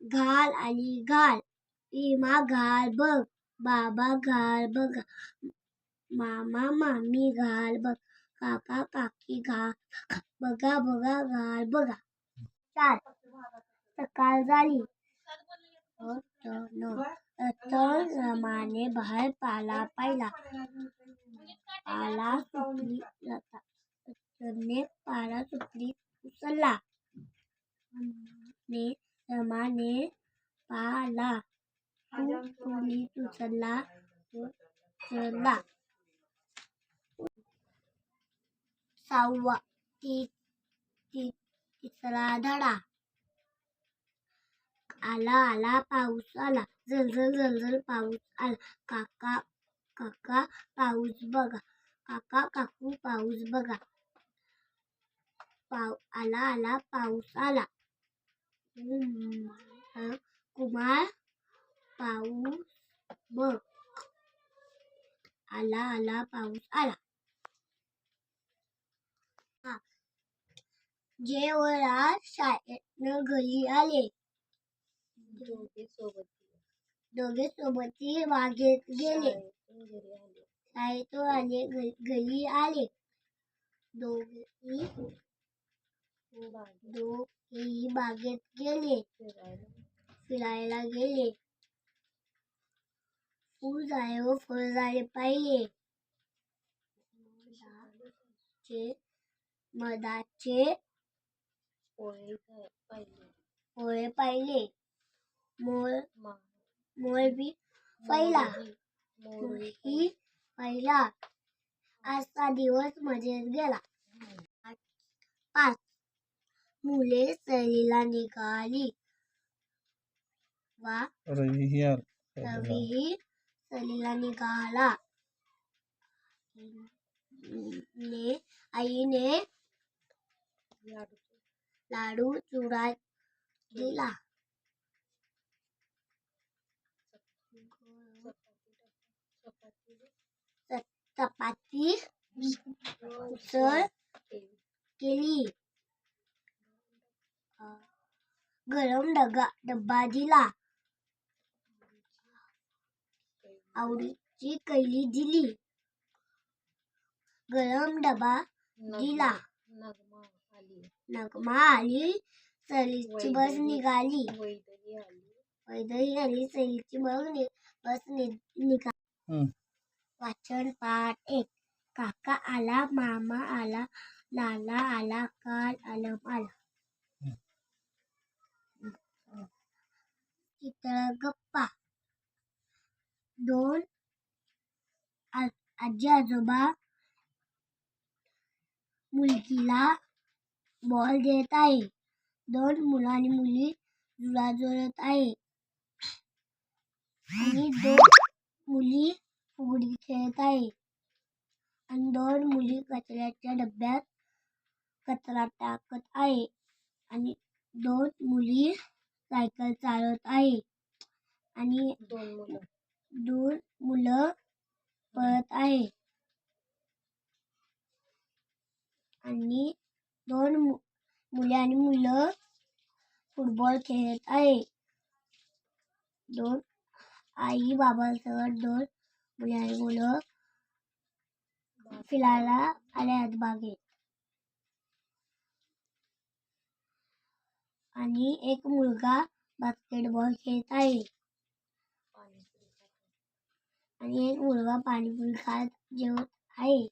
घाल आली घाल. इमा घाल बघ. बाबा घाल बघ. मामा मामी घाल बघ. काका काकी घाल बघा बघा घाल बघा. चार. सकाळ झाली. तर रमाने बाहेर पाला पाहिला पाला सुटली जाता. पाला सुटली. उचलला. ने प्रमाणे पाला कोणी उचलला? उचलला. सहावा ती ती तिसरा धडा. आला आला पाऊस आला. झलझल झलझल पाऊस आला. काका काका पाऊस बघा. काका काकू पाऊस बघा. पाव आला आला पाऊस आला. कुमार पाऊस बघ आला. आला पाऊस आला जेवरा जेवढा शाळेतनं घरी आले दोघे सोबती बागेत गेले. शाळेतून आले घरी आले. दोघे दोघेही बागेत गेले. फिरायला गेले. फुल झाले व फळ झाले पाहिले. मधाचे मधाचे पोळे पाहिले. मोर मोर. बी पहिला. मोरही पहिला. आजचा दिवस मजेत गेला. पाच मुले सहलीला निघाली. वा. रवी रवीही सहलीला निघाला. ने आईने लाडू चुडा दिला. चपाती उसळ केली. गरम डगा डब्बा दिला आवडीची कैली दिली. गरम डबा दिला. नगमा आली सलीची बस निघाली. वैदही आली. सलीची बस नि- बस निघाली. वाचन पाठ एक. काका आला मामा आला लाला आला काल आलम आला. गप्पा. दोन आजी आजोबा मुलगीला बॉल देत आहे. दोन मुलं आणि मुली जुळा जुळत आहे. आणि दोन मुली फुगडी खेळत आहे. आणि दोन मुली कचऱ्याच्या डब्यात कचरा टाकत आहे. आणि दोन मुली सायकल चालवत आहे. आणि दोन मुलं. पळत आहे. आणि दोन मु- मुले आणि मुलं फुटबॉल खेळत आहे. दोन आई बाबासह दोन मुले आणि मुलं फिरायला आले आहेत बागेत आणि एक मुलगा बास्केटबॉल खेळत आहे. आणि एक मुलगा पाणीपुरी खात जेवत आहे.